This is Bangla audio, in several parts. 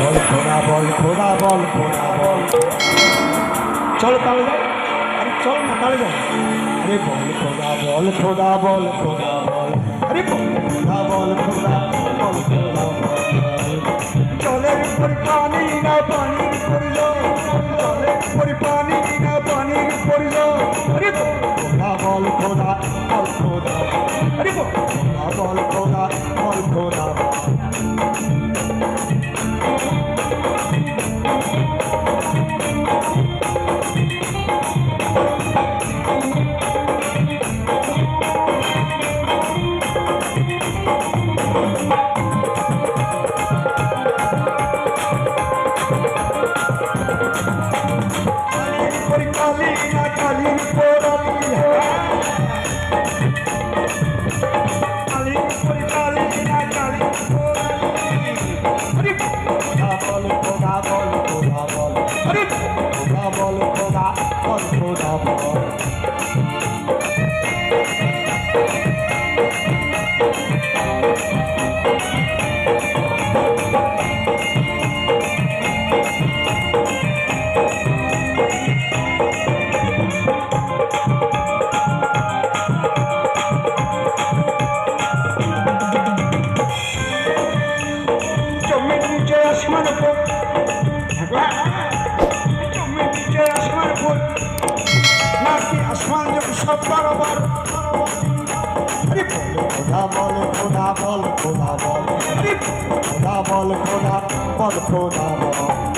বল খোদা বল খোদা বল খোদা বল চলো তাহলে যাও আরে চল না তাহলে যাও আরে বল খোদা বল খোদা বল খোদা বল আরে বল খোদা বল খোদা বল বল উপর পানি না পানির পড়ল জলের উপর পানি না পানির পড়ল আরে বল বল খোদা বল খোদা আরে Baba. যখন সব বরাবর আরে বল খোদা বল খোদা বল খোদা বল খোদা বল খোদা বল খোদা বল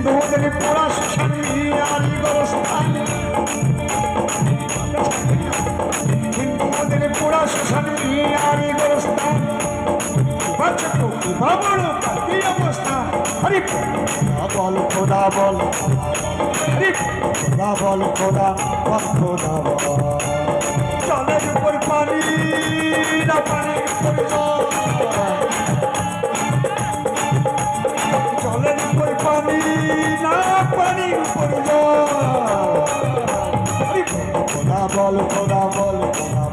হিন্দুদের পোড়া শ্মশান মিয়ারি গরস্থান হিন্দুদের পোড়া শ্মশান মিয়ারি গরস্থান বাচ্চা বাবল কি অবস্থা। হরি বল খোদা বল। হরি খোদা বল খোদা বল খোদা বল। জলের উপর পানি না পানির উপর জল। বল খোদা বল খোদা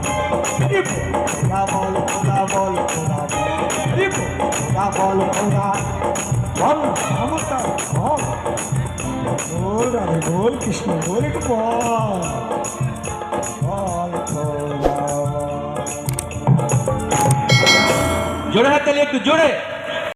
খোদা বল খোদা বল খোদা খোদা বল খোদা। বল ক্ষমতা বল। বল রাধে বল কৃষ্ণ বল একটু বল। বল খোদা। বল জোরে হাত তালি একটু জোরে।